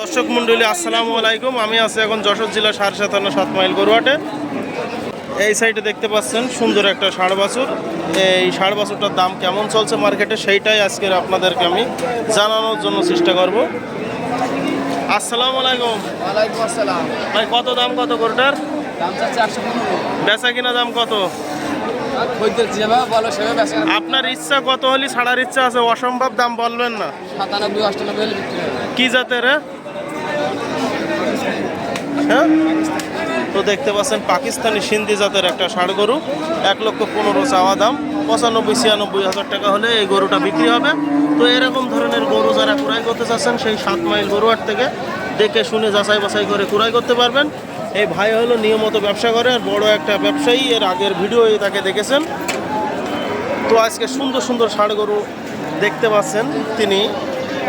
দর্শক মন্ডলী আসসালামু আলাইকুম। আমি আছি এখন যশোর জেলা সাড়ে সাতান্ন সাত মাইল গরুয়াটে। এই সাইডে দেখতে পাচ্ছেন সুন্দর একটা ষাড় বাছুর। এই ষাড় বাছুরটার দাম কেমন চলছে মার্কেটে সেইটাই আজকের আপনাদেরকে আমি জানানোর জন্য চেষ্টা করব। আসসালামু আলাইকুম। ওয়ালাইকুম আসসালাম। ভাই কত দাম কত গরুটার? বেচা কিনা দাম কত? আপনার ইচ্ছা কত হলে ছাড়ার ইচ্ছা আছে অসম্ভব দাম বলবেন না। কি জাতের? হ্যাঁ? তো দেখতে পাচ্ছেন পাকিস্তানি সিন্ধি জাতের একটা ষাড় গরু, এক লক্ষ পনেরো চাওয়া দাম, পঁচানব্বই, ছিয়ানব্বই হাজার টাকা হলে এই গরুটা বিক্রি হবে। তো এরকম ধরনের গরু যারা ক্রয় করতে চাচ্ছেন, সেই সাত মাইল গরুয়ার থেকে দেখে শুনে যাচাই বাছাই করে ক্রয় করতে পারবেন। এই ভাই হলো নিয়মিত ব্যবসা করে আর বড় একটা ব্যবসায়ী, এর আগের ভিডিও তাকে দেখেছেন। তো আজকে সুন্দর সুন্দর ষাড় গরু দেখতে পাচ্ছেন তিনি।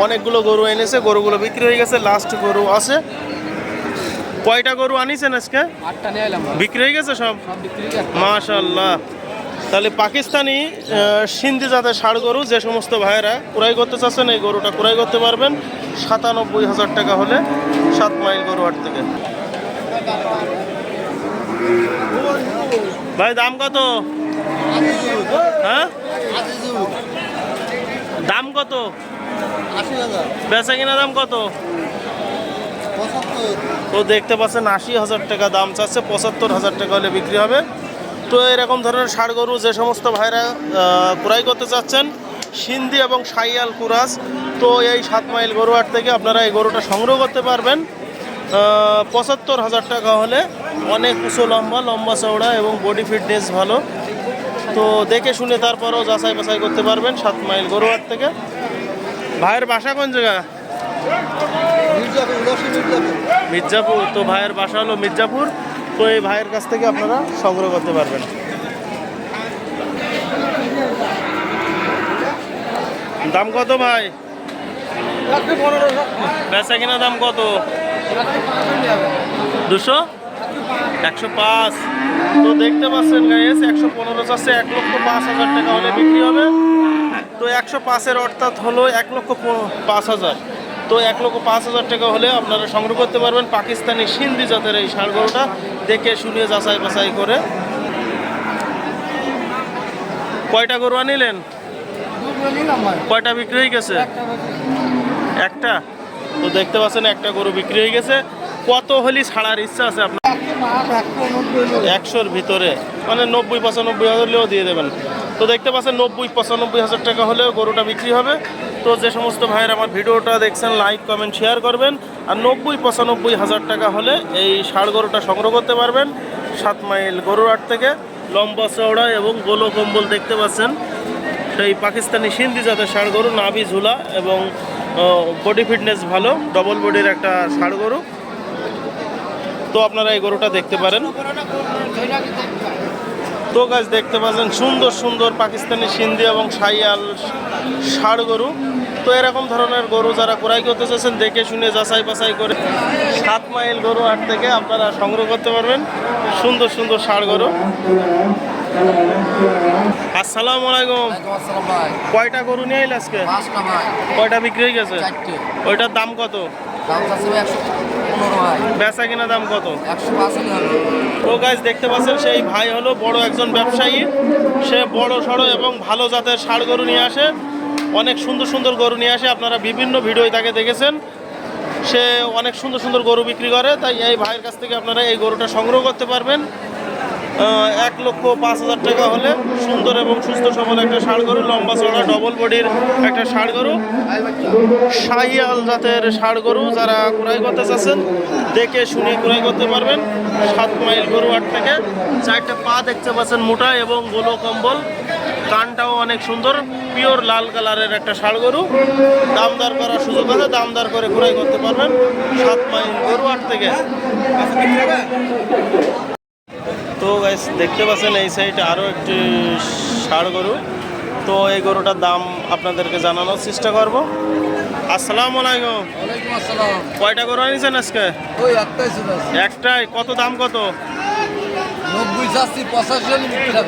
অনেকগুলো গরু এনেছে, গরুগুলো বিক্রি হয়ে গেছে লাস্ট গরু আছে। কয়টা গরু আনিছেন আজকে? আটটা নিয়ে এলাম বিক্রি হয়ে গেছে সব? সব বিক্রি মাশাল্লাহ তাহলে পাকিস্তানি সিন্ধি জাতের ষাড় গরু যে সমস্ত ভাইয়েরা ক্রয় করতে চাচ্ছেন এই গরুটা ক্রয় করতে পারবেন। সাতানব্বই হাজার টাকা হলে সাত মাইল গরু হাট থেকে। ভাই দাম কত? হ্যাঁ? দাম কত? বেচা কিনা দাম কত? তো দেখতে পাচ্ছেন আশি হাজার টাকা দাম চাচ্ছে, পঁচাত্তর হাজার টাকা হলে বিক্রি হবে। তো এরকম ধরনের ষাড় গরু যে সমস্ত ভাইরা ক্রয় করতে চাচ্ছেন, সিন্ধি এবং সাইয়াল কুরাস, তো এই সাত মাইল গরুহাট থেকে আপনারা এই গরুটা সংগ্রহ করতে পারবেন। পঁচাত্তর হাজার টাকা হলে অনেক উঁচু, লম্বা লম্বা চওড়া এবং বডি ফিটনেস ভালো। তো দেখে শুনে তারপরেও যাচাই বাছাই করতে পারবেন সাত মাইল গরুহাট থেকে। ভাইয়ের বাসা কোন জায়গা? মির্জাপুর তো ভাইয়ের বাসা হলো মির্জাপুর তো এই ভাইয়ের কাছ থেকে আপনারা সংগ্রহ করতে পারবেন। দাম কত ভাই? বেচা কিনা দাম কত? দুশো? একশো পাঁচ। তো দেখতে পাচ্ছেন গাইস একশো পনেরো চাষে এক লক্ষ পাঁচ হাজার টাকা হলে বিক্রি হবে। তো একশো পাঁচের অর্থাৎ হলো এক লক্ষ পাঁচ হাজার। তো এক লক্ষ পাঁচ হাজার টাকা হলে আপনারা সংগ্রহ করতে পারবেন পাকিস্তানি সিন্ধি জাতের এই ষাঁড় গরুটা। দেখে শুনিয়ে যাচাই বাছাই করে। কয়টা গরু আনিলেন? কয়টা বিক্রি হয়ে গেছে? একটা। তো দেখতে পাচ্ছেন একটা গরু বিক্রি হয়ে গেছে। কত হলি ছাড়ার ইচ্ছা আছে আপনার? একশোর ভিতরে। মানে নব্বই, পঁচানব্বই হাজার হলেও দিয়ে দেবেন। তো দেখতে পাচ্ছেন নব্বই, পঁচানব্বই হাজার টাকা হলেও গরুটা বিক্রি হবে। তো যে সমস্ত ভাইয়ের আমার ভিডিওটা দেখছেন লাইক কমেন্ট শেয়ার করবেন। আর নব্বই, পঁচানব্বই হাজার টাকা হলে এই ষাড় গরুটা সংগ্রহ করতে পারবেন সাত মাইল গরুর হাট থেকে। লম্বা চওড়া এবং গোলো কম্বল দেখতে পাচ্ছেন। সেই পাকিস্তানি সিন্ধি জাতের ষাড় গরু, নাভি ঝুলা এবং বডি ফিটনেস ভালো ডবল বডির একটা ষাড় গরু। তো আপনারা এই গরুটা দেখতে পারেন। তো গাছ দেখতে পাচ্ছেন সুন্দর সুন্দর পাকিস্তানি সিন্ধি এবং সাইয়াল ষাড় গরু। তো এরকম ধরনের গরু যারা ক্রয় করতে চাচ্ছেন দেখে শুনে যাচাই বাছাই করে সাত মাইল গরু হাট থেকে আপনারা সংগ্রহ করতে পারবেন। সুন্দর সুন্দর ষাড় গরু। আসসালামু আলাইকুম। কয়টা গরু নিয়ে আজকে? কয়টা বিক্রি হয়ে গেছে? ওইটার দাম কত? দাম চাচ্ছে ভাই একশো পনেরো ভাই। বেচা কিনা দাম কত? একশো পাঁচ তো গাছ দেখতে পাচ্ছেন সেই ভাই হলো বড় একজন ব্যবসায়ী। সে বড় সড়ো এবং ভালো জাতের ষাড় গরু নিয়ে আসে। অনেক সুন্দর সুন্দর গরু নিয়ে আসে। আপনারা বিভিন্ন ভিডিওয় তাকে দেখেছেন। সে অনেক সুন্দর সুন্দর গরু বিক্রি করে। তাই এই ভাইয়ের কাছ থেকে আপনারা এই গরুটা সংগ্রহ করতে পারবেন। এক লক্ষ পাঁচ হাজার টাকা হলে সুন্দর এবং সুস্থ সবল একটা ষাড় গরু, লম্বা চড়া ডবল বডির একটা ষাড় গরু। শাহিয়াল জাতের ষাড় গরু যারা ক্রয় করতে চাচ্ছেন, দেখে শুনে ক্রয় করতে পারবেন। সাত মাইল গরু হাট থেকে। চারটা পা দেখতে পাচ্ছেন মোটা এবং গোলো কম্বল। কানটাও অনেক সুন্দর, পিওর লাল কালারের একটা ষাড় গরু। দামদার করার সুযোগ আছে, দামদার করে ক্রয় করতে পারবেন। সাত মাইল গরু হাট থেকে। তো গাইস দেখতে পাচ্ছেন এই সাইডে আরও একটি ষাড় গরু। তো এই গরুটার দাম আপনাদেরকে জানানোর চেষ্টা করব। আসসালামু আলাইকুম। কয়টা গরু আনিছেন আজকে? একটাই কত দাম কত?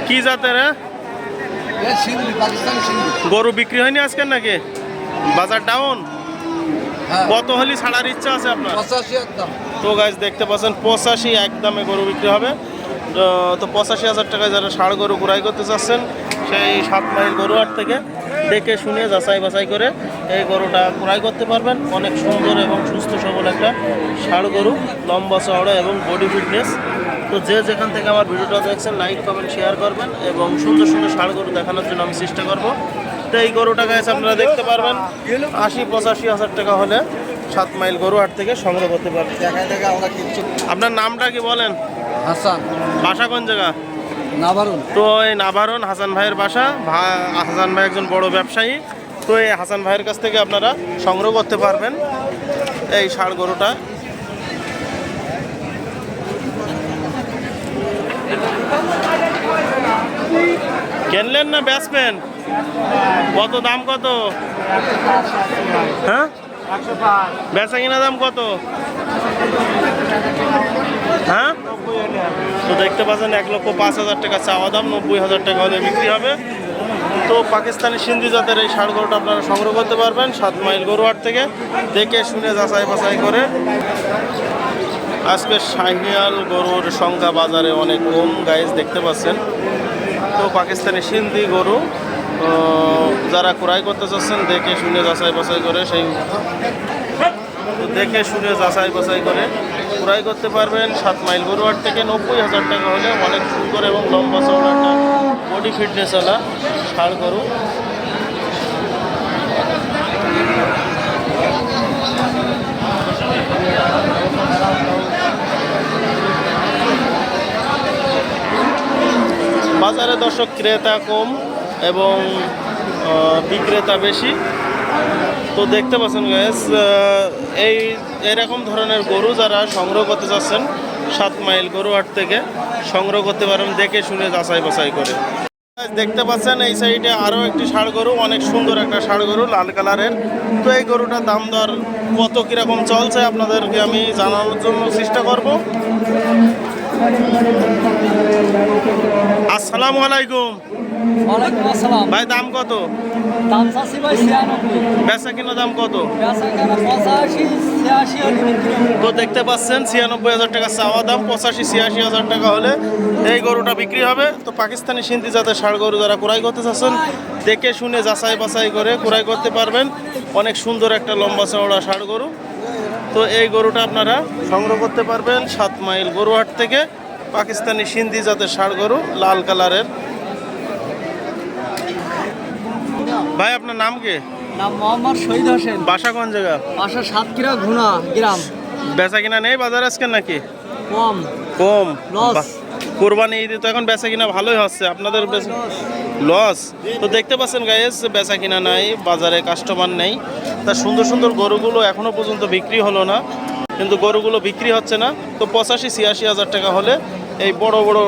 কি জাতের গরু বিক্রি হয়নি আজকে নাকি? বাজার ডাউন হ্যাঁ। কত হলি ছাড়ার ইচ্ছা আছে আপনার? পঁচাশি একদম। তো গাছ দেখতে পাচ্ছেন পঁচাশি একদমে গরু বিক্রি হবে। তো- পঁচাশি হাজার টাকায় যারা ষাড় গরু ক্রয় করতে চাচ্ছেন সেই সাত মাইল গরু হাট থেকে দেখে শুনে যাচাই বাছাই করে এই গরুটা ক্রয় করতে পারবেন। অনেক সুন্দর এবং সুস্থ সবল একটা ষাড় গরু লম্বা চওড়া এবং বডি ফিটনেস তো যে যেখান থেকে আমার ভিডিওটা দেখছেন লাইক কমেন্ট শেয়ার করবেন এবং সুন্দর সুন্দর ষাড় গরু দেখানোর জন্য আমি চেষ্টা করব। তো এই গরুটা গাছ আপনারা দেখতে পারবেন আশি পঁচাশি হাজার টাকা হলে সাত মাইল গরু হাট থেকে সংগ্রহ করতে পারবেন। আপনার নামটা কি বলেন? হাসান। বাসা কোন জায়গা? নাবারুন তো এই নাভারন হাসান ভাইয়ের বাসা। হাসান ভাই একজন বড় ব্যবসায়ী। তো এই হাসান ভাইয়ের কাছ থেকে আপনারা সংগ্রহ করতে পারবেন এই ষাড় গরুটা। কিনলেন না বেচবেন? কত দাম কত? হ্যাঁ? বেচা কিনা দাম কত? হ্যাঁ? তো দেখতে পাচ্ছেন, এক লক্ষ পাঁচ হাজার টাকা চাওয়া দাম, নব্বই হাজার টাকা হলে বিক্রি হবে। তো পাকিস্তানি সিন্ধি জাতের এই ষাড় গরুটা আপনারা সংগ্রহ করতে পারবেন, সাত মাইল গরুহাট থেকে। দেখে শুনে যাচাই বাছাই করে। আজকে শাহিয়াল গরুর সংখ্যা বাজারে অনেক কম গাইজ দেখতে পাচ্ছেন। তো পাকিস্তানি সিন্ধি গরু যারা ক্রয় করতে চাচ্ছেন, দেখে শুনে যাচাই বাছাই করে সেই দেখে শুনে যাচাই বাছাই করে। ক্রয় করতে পারবেন সাত মাইল গরুয়ার থেকে নব্বই হাজার টাকা হলে অনেক সুন্দর এবং লম্বা চওড়া বডি ফিটনেসওয়ালা ষাড় গরু। বাজারে দর্শক ক্রেতা কম এবং বিক্রেতা বেশি। তো দেখতে পাচ্ছেন গ্যাস এই এরকম ধরনের গরু যারা সংগ্রহ করতে চাচ্ছেন সাত মাইল গরু হাট থেকে সংগ্রহ করতে পারেন, দেখে শুনে যাচাই বাছাই করে। দেখতে পাচ্ছেন এই সাইডে আরও একটি ষাড় গরু, অনেক সুন্দর একটা ষাড় গরু, লাল কালারের। তো এই গরুটার দাম দর কত, কীরকম চলছে, আপনাদেরকে আমি জানানোর জন্য চেষ্টা করব। আসসালামু আলাইকুম। ওয়ালাইকুম আসসালাম। ভাই দাম কত? দাম চাচ্ছি ভাই ছিয়ানব্বই। বেচা কিনা দাম কত। তো দেখতে পাচ্ছেন ছিয়ানব্বই হাজার টাকা চাওয়া দাম পঁচাশি ছিয়াশি হাজার টাকা হলে এই গরুটা বিক্রি হবে। তো পাকিস্তানি সিন্ধি জাতের ষাড় গরু যারা ক্রয় করতে চাচ্ছেন দেখে শুনে যাচাই বাছাই করে ক্রয় করতে পারবেন। অনেক সুন্দর একটা লম্বা চওড়া ষাড় গরু। তো এই গরুটা আপনারা সংগ্রহ করতে পারবেন সাত মাইল গরুহাট থেকে পাকিস্তানি সিন্ধি জাতের ষাড় গরু লাল কালারের। ভাই আপনার নাম কি? নাম মোহাম্মদ শহীদ হোসেন। বাসা কোন জায়গা? বাসা সাতক্ষীরা ঘুনা গ্রাম। বেচা কিনা নেই বাজার আজকে নাকি? কম। কম। Loss. কোরবানি ঈদে তো এখন বেচা কিনা ভালোই হচ্ছে। আপনাদের লস। তো দেখতে পাচ্ছেন গাইস বেচা কিনা নাই বাজারে কাস্টমার নেই। তা সুন্দর সুন্দর গরুগুলো এখনও পর্যন্ত বিক্রি হলো না। কিন্তু গরুগুলো বিক্রি হচ্ছে না। তো পঁচাশি ছিয়াশি হাজার টাকা হলে এই বড় বড়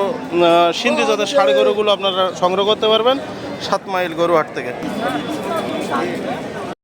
সিন্ধু জাতের ষাড় গরুগুলো আপনারা সংগ্রহ করতে পারবেন সাত মাইল গরু হাট থেকে।